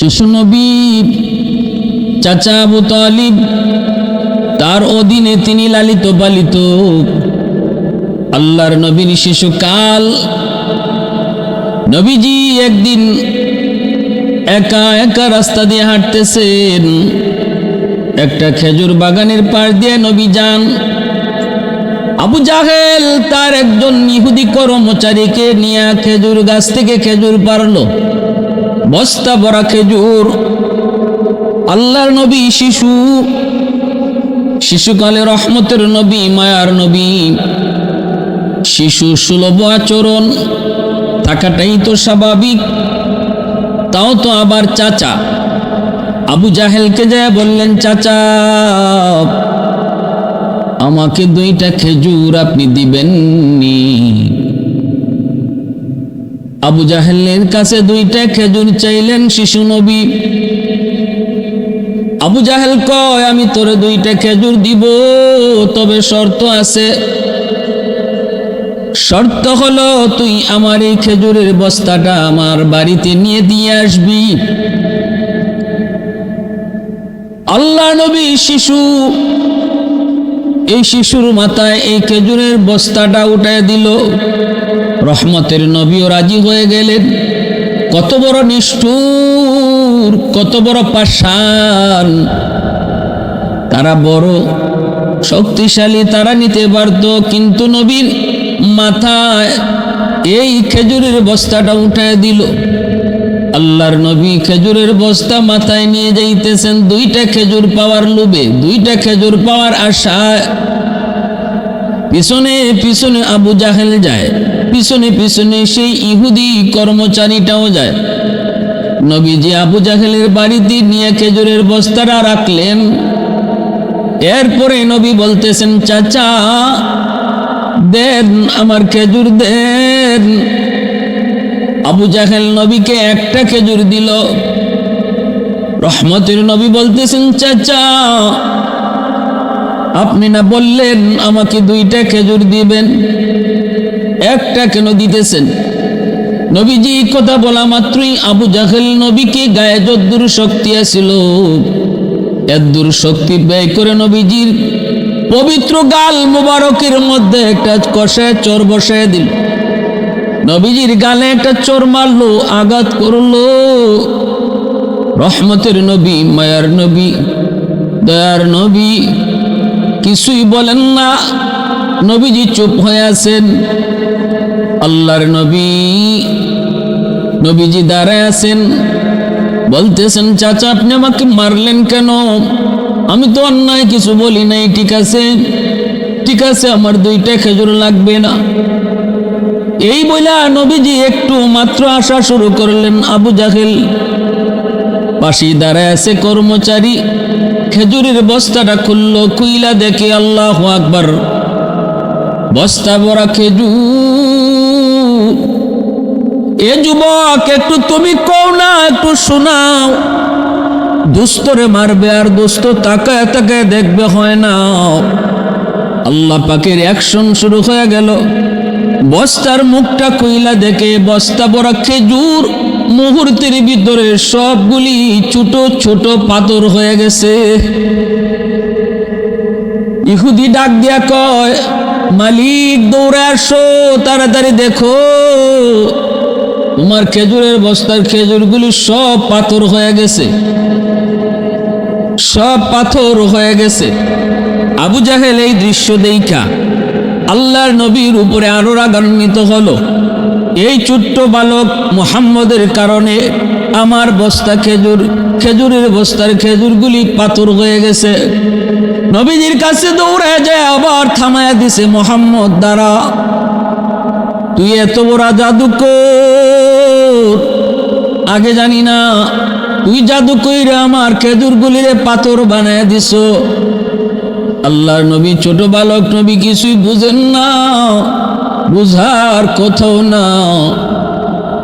শিশু নবী চাচা আবু তালিব, তার অধীনে তিনি লালিত পালিত। আল্লাহর নবীর শিশুকাল। নবীজি একদিন একা একা রাস্তা দিয়ে হাঁটতেছেন। একটা খেজুর বাগানের পাশ দিয়ে নবী যান। আবু জাহেল তার একজন ইহুদি কর্মচারীকে নিয়ে খেজুর গাছ থেকে খেজুর পারল। বস্তা ভরা খেজুর, আল্লাহর নবী শিশু, শিশুকালে রহমতের নবী, মায়ার নবী। শিশু সুলভ আচরণ, থাকাটাই তো স্বাভাবিক, তাও তো আবার চাচা। আবু জাহেলকে যায় বললেন, চাচা, আমাকে দুইটা খেজুর আপনি দিবেননি। আবু জাহেলের কাছে দুইটা খেজুর চাইলেন শিশু নবী। আবু জাহেল কয়, আমি তোরে দুইটা খেজুর দিব, তবে শর্ত আছে। শর্ত হলো, তুই আমার এই খেজুরের বস্তাটা আমার বাড়িতে নিয়ে দিয়ে আসবি। আল্লাহ নবী শিশু, এই শিশুর মাথায় এই খেজুরের বস্তাটা উঠায় দিল। রহমতের নবীও রাজি হয়ে গেলেন। কত বড় নিষ্ঠুর, কত বড় পাশান তারা বড় শক্তিশালী, তারা নিতে পারত কিন্তু নবীর মাথায় এই খেজুরের বস্তাটা উঠায় দিল। আল্লাহর নবী খেজুরের বস্তা মাথায় নিয়ে যাইতেছেন, দুইটা খেজুর পাওয়ার লোভে, দুইটা খেজুর পাওয়ার আশায়। পিছনে পিছনে আবু জাহেল যায়। পিছনে পিছনে সেই ইহুদি কর্মচারীটাও যায়। নবীজি আবু জাহেলের বাড়িতে নিয়ে খেজুরের বস্তারা রাখলেন। এরপরে নবী বলতেছেন, চাচা, দেন আমার খেজুর, দেন। আবু জাহেল নবীকে একটা খেজুর দিল। রহমতের নবী বলতেছেন, চাচা, আপনি না বললেন আমাকে দুইটা খেজুর দিবেন? একটা কেন দিতেছেন? নবীজি কথা বলা মাত্রই আবু জাহেল নবীকে গায়ে যদ্দুর শক্তি আসিল এদ্দুর শক্তি ব্যয় করে নবীজির পবিত্র গাল মুবারকের মধ্যে একটা কষায় চর বসায় দিল। নবীজির গালে একটা চোর মারলো, আঘাত করল। রহমতের নবী, মায়ার নবী, দয়ার নবী, কিছুই বলেন না। নবীজি চুপ হয়ে আছেন। আল্লাহর নবী, নবীজি দাঁড়ায় আছেন। বলতেছেন, চাচা, আপনি আমাকে মারলেন কেন? আমি তো অন্যায় কিছু বলি নাই, ঠিক আছে? ঠিক আছে, আমার দুইটা খেজুর লাগবে না। এই বইলা নবীজি একটু মাত্র আসা শুরু করলেন আবু জাহেল। পাশি দাঁড়ায় আছে কর্মচারী। খেজুরের বস্তাটা খুলল কুইলা দেখে আল্লাহ আকবার। বস্তা বড়া খেজুর এ যুবক, একটু তুমি কও না, একটু শোনাও। দুস্তরে মারবে আর দুস্ত তাকায় তাকায় দেখবে হয় না। আল্লাহ পাকের অ্যাকশন শুরু হয়ে গেল। বস্তার মুখটা কইলা দেখে বস্তা বড়া খেজুর মুহূর্তের ভিতরে সবগুলি ছোট ছোট পাথর হয়ে গেছে। ইহুদি ডাক দিয়া কয়, মালিক দৌড়ে আসো, তাড়াতাড়ি দেখো। তোমার খেজুরের বস্তার খেজুরগুলি সব পাথর হয়ে গেছে। সব পাথর হয়ে গেছে। আবু জাহেল এই দৃশ্য দেখা আল্লাহর নবীর উপরে আরও রাগান্বিত হলো। এই ছোট্ট বালক মুহাম্মদের কারণে আমার বস্তা খেজুর, খেজুরের বস্তার খেজুরগুলি পাথর হয়ে গেছে। নবীজির কাছে দৌড়ে যায়, আবার থামায়া দিছে, মোহাম্মদ দ্বারা তুই এত বড় জাদু আগে জানি না। তুই জাদু কইরে আমার খেজুরগুলিরে পাথর বানায় দিস আল্লাহর নবী ছোট বালক, নবী কিছুই বুঝেন না। বুঝার কোথাও না।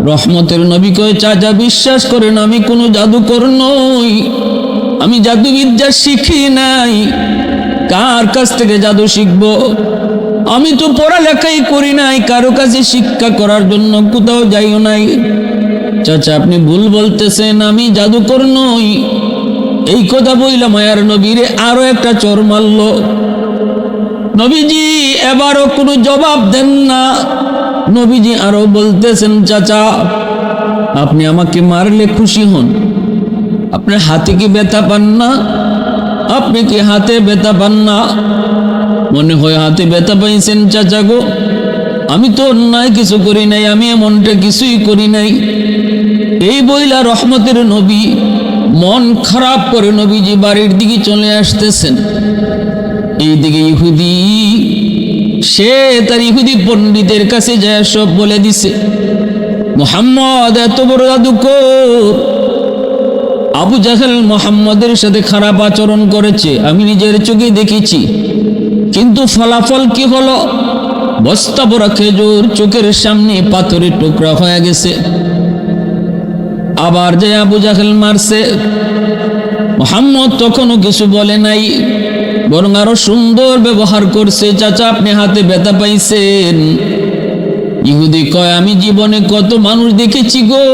রহমতের নবী কয়ে চাচা বিশ্বাস করেন, আমি কোনো জাদুকর নই। আমি জাদুবিদ্যা শিখি নাই। কার কাছ থেকে জাদু শিখব? আমি তো পড়ালেখাই করি নাই। কারও কাছে শিক্ষা করার জন্য কোথাও যাইও নাই। চাচা, আপনি ভুল বলতেছেন, আমি জাদুকর নই। এই কথা বইলা মায়ার নবীরে আরও একটা চর মারল। নবীজি এবারও কোনো জবাব দেন না। নবীজি আরও বলতেছেন, চাচা, আপনি আমাকে মারলে খুশি হন। আপনার হাতে কি ব্যথা পান না? আপনি কি হাতে ব্যথা পান না? মনে হয় হাতে ব্যথা পাইছেন, চাচা গো। আমি তো অন্যায় কিছু করি নাই, আমি এমনটা কিছুই করি নাই। এই বইলা রহমতের নবী, মন খারাপ করে নবীজি বাড়ির দিকে চলে আসতেছেন। এইদিকে ইহুদি, সে তার ইহুদি পণ্ডিতের কাছে যায় সব বলে দিছে, মোহাম্মদ, এত বড় জাদুকর আবু জাহেল মোহাম্মদের সাথে খারাপ আচরণ করেছে, আমি নিজের চোখে দেখেছি। কিন্তু ফলাফল কি হলো? বস্তা বড় খেজুর চোখের সামনে পাথরের টুকরা হয়ে গেছে। আবার যে আবু জাহেল মারছে। মোহাম্মদ তখনও কিছু বলে নাই, বরং আরও সুন্দর ব্যবহার করছে। চাচা, আপনি হাতে ব্যথা পাইছেন। ইহুদি কয়, আমি জীবনে কত মানুষ দেখেছি গো।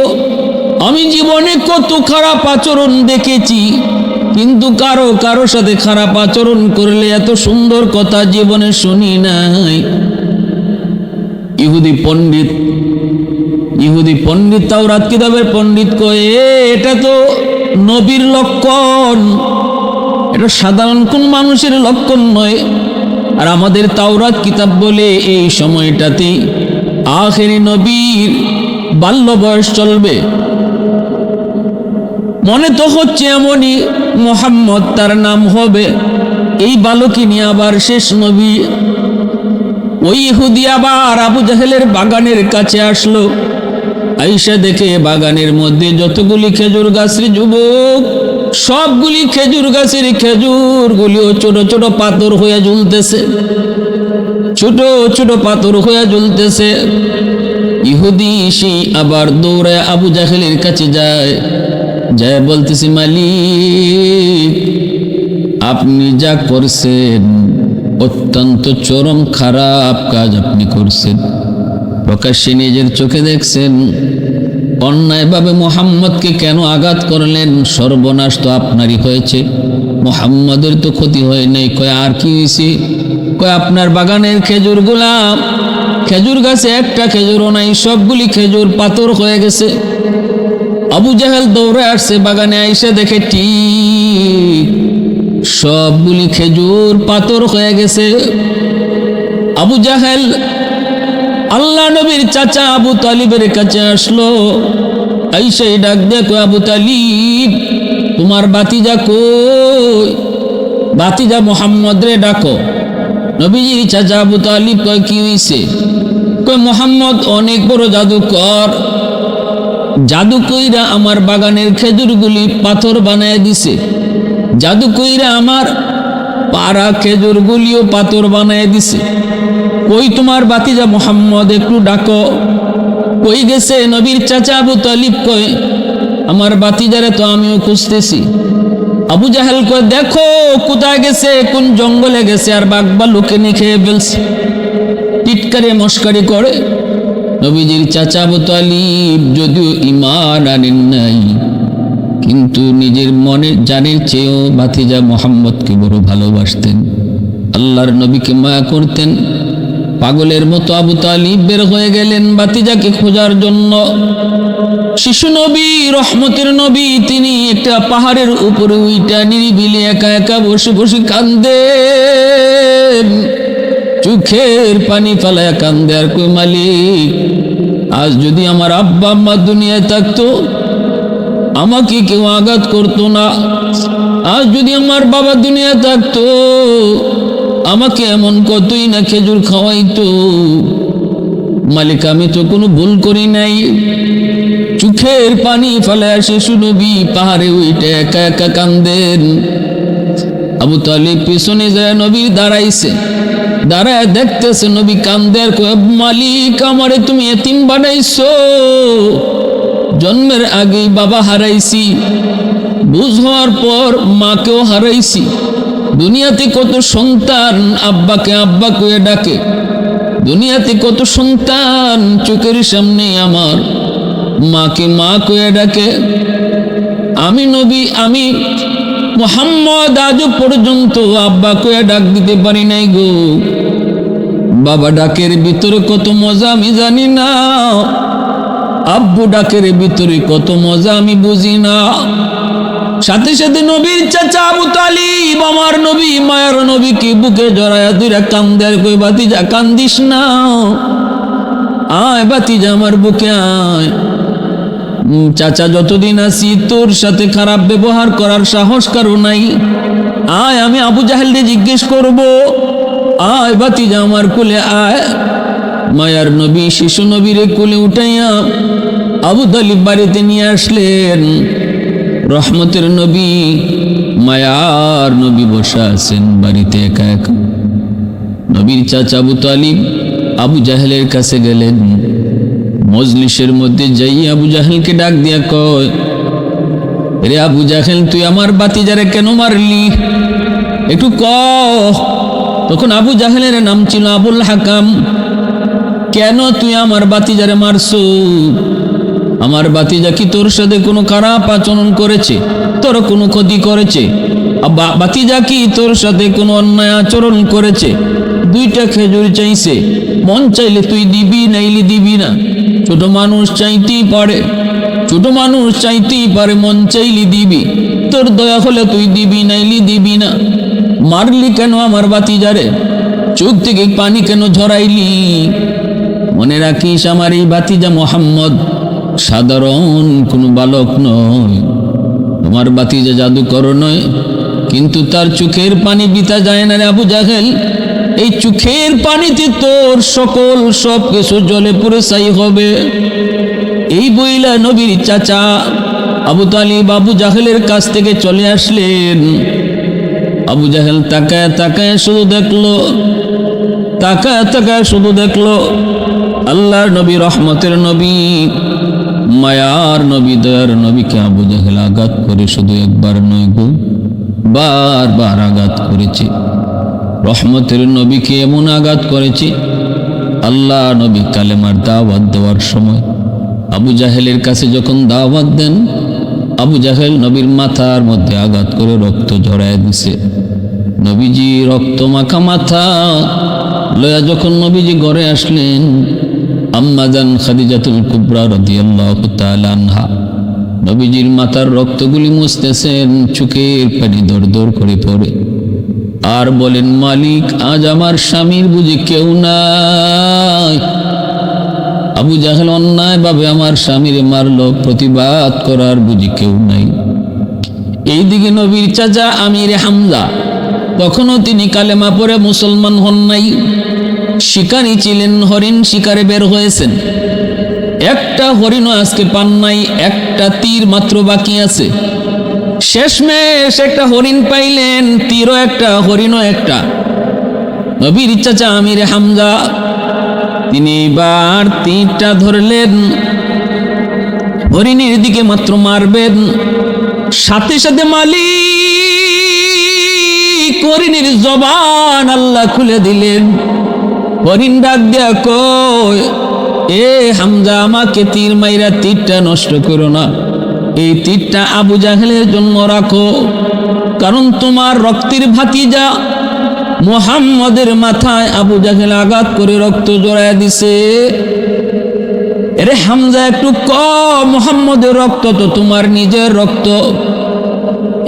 আমি জীবনে কত খারাপ আচরণ দেখেছি। কিন্তু কারও কারও সাথে খারাপ আচরণ করলে এত সুন্দর কথা জীবনে শুনি নাই। ইহুদি পণ্ডিত ইহুদি পণ্ডিত তাও তাওরাত কিতাবের পণ্ডিত কয়ে "এ, এটা তো নবীর লক্ষণ। এটা সাধারণ কোন মানুষের লক্ষণ নয়। আর আমাদের তাওরাত কিতাব বলে এই সময়টাতে আখেরি নবীর বাল্য বয়স চলবে। মনে তো হচ্ছে এমনই মোহাম্মদ তার নাম হবে। এই বালকই নিয়ে আবার শেষ নবী ওই ইহুদি আবার আবু জাহেলের বাগানের কাছে আসলো। আইসা দেখে বাগানের মধ্যে যতগুলি খেজুর গাছের যুবক, সবগুলি খেজুর গাছের খেজুরগুলিও ছোট ছোট পাথর হয়ে ঝুলতেছে ছোট ছোট পাথর হয়ে ঝুলতেছে ইহুদি সেই আবার দৌড়ে আবু জাহেলের কাছে যায়। যায় বলতেছে, মালিক, আপনি যা করছেন অত্যন্ত চরম খারাপ কাজ আপনি করছেন। প্রকাশ্যে নিজের চোখে দেখছেন। অন্যায়ভাবে মোহাম্মদকে কেন আঘাত করলেন? সর্বনাশ তো আপনারই হয়েছে। মোহাম্মদের তো ক্ষতি হয় নাই। কয়, আর কি হয়েছে? কয়, আপনার বাগানের খেজুর খেজুরগুলা খেজুর গাছে একটা খেজুরও নাই, সবগুলি খেজুর পাথর হয়ে গেছে। আবু জাহেল দৌড়ে আসছে বাগানে, আইসে দেখে ঠিক সবগুলি খেজুর পাথর হয়ে গেছে। আবু জাহেল আল্লাহ নবীর চাচা আবু তালিবের কাছে আসলো। আইসে ডাক দেখো আবু তালিব, তোমার বাতিজা কই? বাতিজা মোহাম্মদ রে ডাকো। নবীজির চাচা আবু তালিব কয়, কি হইছে? কয়, মোহাম্মদ অনেক বড় জাদুকর। জাদু কইরা আমার বাগানের খেজুরগুলি পাথর বানায় দিছে। জাদু কইরা আমার পাড়া খেজুরগুলিও পাথর বানায় দিছে। কই তোমার বাতিজা মোহাম্মদ, একটু ডাকো। কই গেছে নবীর চাচা আবু তালিব কয় আমার বাতিজারে তো আমিও খুঁজতেছি। আবু জাহেল কয় দেখো কোথায় গেছে, কোন জঙ্গলে গেছে, আর বাঘবা লোকে খেয়ে ফেলছে? টিটকারে, মস্কারি করে, নবীজির চাচা আবু তালিব, যদিও ইমান আনেন নাই। কিন্তু নিজের মনের জানের চেয়েও ভাতিজা মোহাম্মদকে বড় ভালোবাসতেন। আল্লাহর নবীকে মায়া করতেন। পাগলের মতো আবু তালিব বের হয়ে গেলেন বাতিজাকে খোঁজার জন্য। শিশু নবী, রহমতের নবী, তিনি একটা পাহাড়ের উপরে উইটা নিরিবিলি একা একা বসে বসে কান্দেন। চোখের পানি ফালায় কান্দে আর কই মালিক, আজ যদি আমার আব্বা আম্মা দুনিয়ায় থাকতো আমাকে কেউ আঘাত করতো না। আজ যদি আমার বাবা দুনিয়া থাকতো, আমাকে এমন কতই না খেজুর খাওয়াইতো। মালিক, আমি তো কোনো ভুল করি নাই। চোখের পানি ফেলে আসে শুনবি পাহাড়ে উইটে একা একা কান্দেন। আবু তালিব পিছনে যায়, নবী দাঁড়াইছে। দাঁড়ায় দেখতেছে, নবী কান্দের মালিক, আমারে তুমি এতিম বানাইছো। জন্মের আগেই বাবা হারাইছি। বুঝ হওয়ার পর মাকেও হারাইছি। দুনিয়াতে কত সন্তান আব্বাকে আব্বা কয়ে ডাকে। দুনিয়াতে কত সন্তান চোখের সামনে আমার মাকে মা কয়ে ডাকে। আমি নবী, আমি মোহাম্মদ আজ পর্যন্ত আব্বা কয়ে ডাক দিতে পারি নাই গো। বাবা ডাকের ভিতরে কত মজা আমি জানি না। আব্বু ডাকের ভিতরে কত মজা আমি বুঝি না। সাথে সাথে নবীর চাচা আবু তালিব, আমার নবী, মায়ের নবীকে বুকে জড়ায়া দুইরা কান্দার কই বাতিজা কান্দিস না। আয় বাতিজা আমার বুকে আয়। চাচা, যতদিন আছি তোর সাথে খারাপ ব্যবহার করার সাহস কারও নাই। আয়, আমি আবু জাহেলকে জিজ্ঞেস করব। আয় বাতিজা আমার কুলে আয়। মায়ার নবী, শিশু নবীরে কুলে উঠাইয়া আবু তালিব বাড়িতে নিয়ে আসলেন। রহমতের নবী, মায়ার নবী বসে আছেন বাড়িতে একা একা। নবীর চাচা আবু তালিব আবু জাহেলের কাছে গেলেন। মজলিসের মধ্যে যাই আবু জাহেলকে ডাক দিয়া কয়, রে আবু জাহেল, তুই আমার বাতি বাতিজারে কেন মারলি? একটু ক তখন আবু জাহেলের নাম ছিল আবুল হাকাম। কেন তুই আমার বাতিজারে মারছো? আমার বাতিজা কি তোর সাথে কোনো খারাপ আচরণ করেছে? তোর কোনো ক্ষতি করেছে? বাতিজা কি তোর সাথে কোনো অন্যায় আচরণ করেছে? দুইটা খেজুর চাইছে। মন চাইলে তুই দিবি, নাইলে দিবি না। ছোট মানুষ চাইতেই পারে। ছোট মানুষ চাইতেই পারে, মন চাইলি দিবি। তোর দয়া হলে তুই দিবি, নাইলি দিবি না। মারলি কেন আমার বাতিজারে চোখ থেকে পানি কেন ঝরাইলি? মনে রাখিস আমার এই বাতিজা মোহাম্মদ। সাধারণ কোনো বালক নয়। তোমার বাতিজা জাদুকর নয়। কিন্তু তার চোখের পানি বিতা যায় না রে আবু জাহেল। এই চোখের পানিতে তোর সকল সব কিছু জলে পুরে সাই হবে। এই বইলা নবীর চাচা আবু তালিব আবু জাহেলের কাছ থেকে চলে আসলেন। আবু জাহেল তাকায় তাকায় শুধু দেখল, তাকায় তাকায় শুধু দেখল। আল্লাহর নবী, রহমতের নবী, মায়ার নবী, দয়ার নবীকে আবু জাহেল আঘাত করে শুধু একবার নয় গো বারবার আঘাত করেছে। রহমতের নবীকে এমন আঘাত করেছে? আল্লাহ নবী কালেমার দাওয়াত দেওয়ার সময় আবু জাহেলের কাছে যখন দাওয়াত দেন, আবু জাহেল নবীর মাথার মধ্যে আঘাত করে রক্ত ঝরায় দিছে। নবীজি রক্ত মাখা মাথা লয়া যখন নবীজি ঘরে আসলেন আম্মাজান খাদিজাতুল কুবরা রাদিয়াল্লাহু তাআলা আনহা। নবীজির মাথার রক্তগুলি মুছতেছেন, চোখের পানি দর দর করে পড়ে। আর বলেন, মালিক, আজ আমার স্বামীর বুঝি কেউ নাই। আবু জাহেল অন্যায়ভাবে আমার স্বামীরে মারলো, প্রতিবাদ করার বুঝি কেউ নাই। এইদিকে নবীর চাচা আমির হামজা, তখনও তিনি কালেমা পরে মুসলমান হন নাই। শিকারী ছিলেন, হরিণ শিকারে বের হয়েছেন। একটা হরিণও আজকে পান নাই, একটা তীর মাত্র বাকি আছে। শেষমেশ একটা হরিণ পাইলেন, তীরও একটা, হরিণও একটা। নবীর চাচা আমির হামজা, তিনি এবার তীরটা ধরলেন। হরিণের দিকে মাত্র মারবেন। সাথে সাথে মালিক, হরিণের জবান আল্লাহ খুলে দিলেন। হরিণ ডাক দেয়া কয় এ হামজা, আমাকে তীর মাইরা তীরটা নষ্ট করো না। এই তীরটা আবু জাহেলের জন্য রাখো। কারণ তোমার রক্তের ভাতিজা মোহাম্মদের মাথায় আবু জাহেল আঘাত করে রক্ত জড়ায় দিছে। এরে হামজা, একটু ক মোহাম্মদের রক্ত তো তোমার নিজের রক্ত।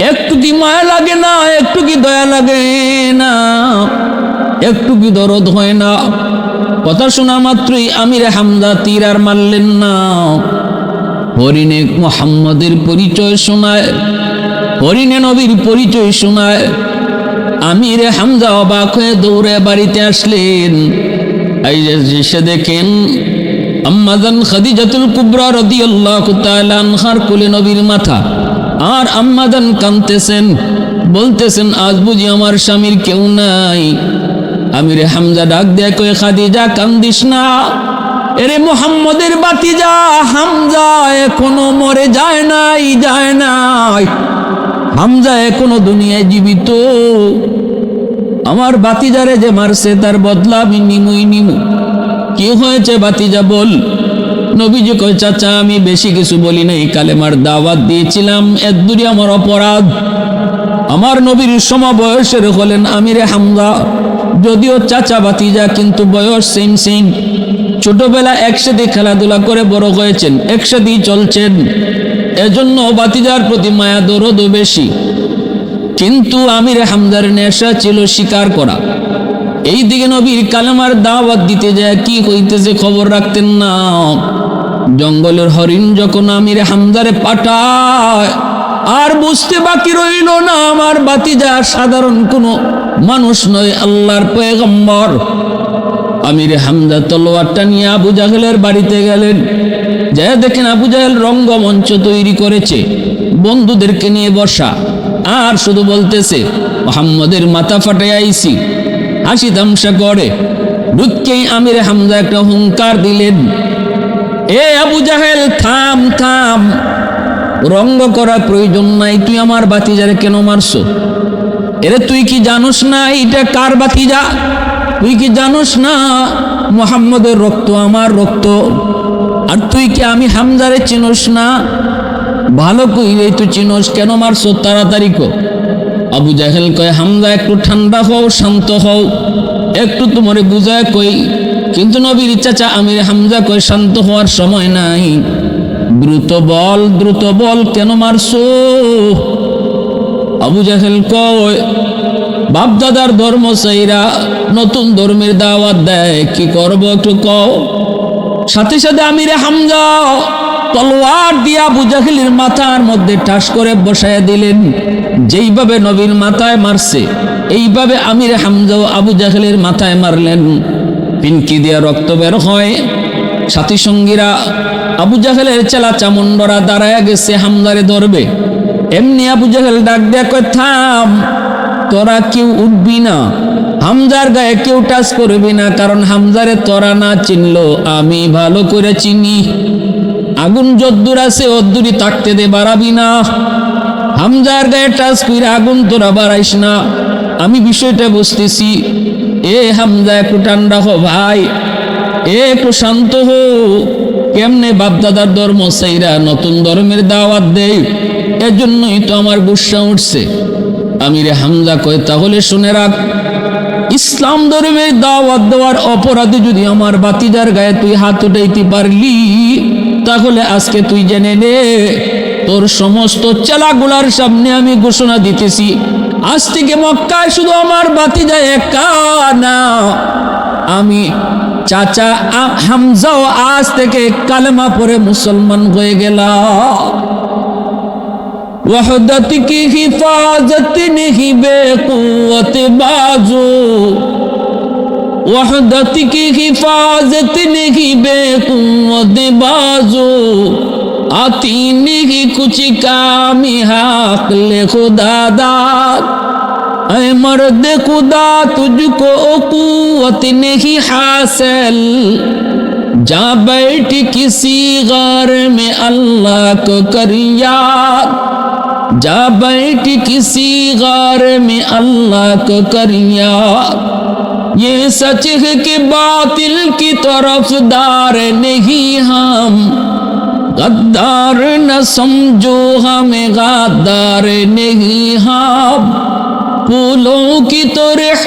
একটু কি মায়া লাগে না, একটু কি দয়া লাগে না? একটু কি দরদ হয় না। কথা শোনা মাত্রই আমিরে হামজা তীর আর মারলেন না। হরিণে মোহাম্মদের পরিচয় শোনায় হরিণে নবীর পরিচয় শোনায়। আমিরে হামজা অবাক হয়ে দৌড়ে বাড়িতে আসলেন। এসে দেখেন আম্মাজান খাদিজাতুল কুবরা রাদিয়াল্লাহু তাআলা আনহার কোলে নবীর মাথা। আর আম্মাজান কাঁদতেছেন, বলতেছেন, আজ বুঝি আমার স্বামীর কেউ নাই। আমিরে হামজা ডাক দেয়া কয়ে খাদিজা, কান্দিস না। এরে মোহাম্মদের বাতিজা, হামজা এখনও মরে যায় নাই যায় নাই। হামজা এখনও দুনিয়ায় জীবিত। আমার বাতিজারে যে মারছে, তার বদলা আমি নিমুই নিমু। কি হয়েছে বাতিজা, বল। নবীজি কয়, চাচা, আমি বেশি কিছু বলি নাই, কালেমার দাওয়াত দিয়েছিলাম, এর দূরে আমার অপরাধ। আমার নবীর সমবয়সের হলেন আমিরে হামজা। যদিও চাচা বাতিজা কিন্তু বয়স সেম সেম ছোটবেলা একসাথে খেলাধুলা করে বড় হয়েছেন একসাথেই চলছেন। এজন্য বাতিজার প্রতি মায়া দরদও বেশি। কিন্তু আমির হামদার নেশা ছিল স্বীকার করা। এই দিকে নবীর কালেমার দাওয়াত দিতে যায়, কি হইতেছে খবর রাখতেন না। জঙ্গলের হরিণ যখন আমির হামদারে পাঠায় আর বুঝতে বাকি রইল না আমার বাতিজা সাধারণ কোনো মানুষ নয়, আল্লাহর পয়গম্বর। আমির হামদা তলোয়ারটা নিয়ে আবু জাহেলের বাড়িতে গেলেন। যা দেখেন আবু জাহেল রঙ্গমঞ্চ তৈরি করেছে, বন্ধুদেরকে নিয়ে বসা। আর শুধু বলতেছে, মোহাম্মদের মাথা ফাটে আইসি হাসি তামসা করে। ঢুককেই আমির হামদা একটা হুঙ্কার দিলেন, এ আবু জাহেল, থাম থাম। রঙ্গ করার প্রয়োজন নাই, তুই আমার বাতিজারে কেন মারছো? এরে তুই কি জানোস না এটা কার বাতিজা তুই কি জানোস না মোহাম্মদের রক্ত আমার রক্ত? আর তুই কি আমি হামজারে চিনোস না? ভালো কইলে তুই চিনোস, কেন মারছো তাড়াতাড়ি কো? আবু জাহেল কয়, হামজা, একটু ঠান্ডা হও, শান্ত হও। একটু তোমারে বুঝায় কই, কিন্তু নবীর চাচা আমির হামজা কয়, শান্ত হওয়ার সময় নাই। দ্রুত বল দ্রুত বল কেন মারছো? আবু জাহেল কয় বাপ দাদার ধর্ম সেইরা, নতুন ধর্মের দাওয়াত দেয়, কি করব একটু কও? সাথে সাথে আমিরে হামজা, তলোয়ার দিয়া আবু জাহেলের মাথার মধ্যে ঠাস করে বসায় দিলেন। যেইভাবে নবীর মাথায় মারছে, এইভাবে আমিরে হামজাও আবু জাহেলের মাথায় মারলেন। পিনকি দিয়া রক্ত বের হয়। সাথী সঙ্গীরা আবু জাহেলের চেলা চামুন্ডরা দাঁড়ায় গেছে হামদারে ধরবে। এমনি আবু জাহেল ডাক দেয়া কয়, থাম, তোরা কেউ উঠবি না। হামজার গায়ে কেউ টাচ করবি না, কারণ হামজারে তোরা না চিনলো, আমি ভালো করে চিনি। আগুন যদ্দুর আছে অদ্দুরি থাকতে দে, বাড়াবি না। হামজার গায়ে টাচ করে আগুন তোরা বাড়াইস না। আমি বিষয়টা বুঝতেছি। এ হামজা, একটু ঠান্ডা হো ভাই। একটু শান্ত হো কেমনে বাপদাদার ধর্ম সেইরা নতুন ধর্মের দাওয়াত দেয়? এজন্যই তো আমার গুসা উঠছে। আমিরে হামজা কয়, তাহলে শুনে রাখ। ইসলাম ধর্মের দাওয়াত দেওয়ার অপরাধে যদি আমার বাতিদার গায়ে তুই হাত উঠাইতে পারলি, তাহলে আজকে তুই জেনে নে, তোর সমস্ত চেলাগুলার সামনে আমি ঘোষণা দিতেছি। আজ থেকে মক্কায় শুধু আমার বাতিদা একা না, আমি চাচা হামজাও আজ থেকে কালেমা পরে মুসলমান হয়ে গেল وحدت کی حفاظت نہیں بے قوت بازو وحدت کی حفاظت نہیں بے قوت بازو آتی نہیں کچھ کامی حق لے خدا داد ऐ मर्द खुदा तुझको कुवत नहीं हासिल। जा बैठ किसी गार में अल्लाह को कर याद। जा बैठ किसी गार में अल्लाह को कर याद। ये सच है कि बातिल की तरफदार नहीं हम। गद्दार न समझो हमें गद्दार नहीं हम। পুলকিত রেহ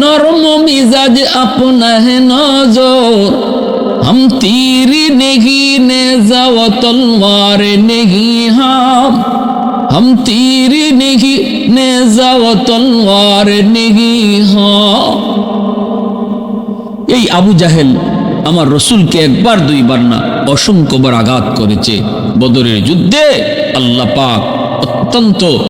নরম মিজাজ আপনা হে নজর। হম তীর নেহি নে যাও তলওয়ার নেহি হাম। হম তীর নেহি নে যাও তলওয়ার নেহি হাম। এই আবু জাহেল আমার রসুলকে একবার দুইবার না অসংখ্যবার আঘাত করেছে। বদরের যুদ্ধে আল্লাহ পাক অত্যন্ত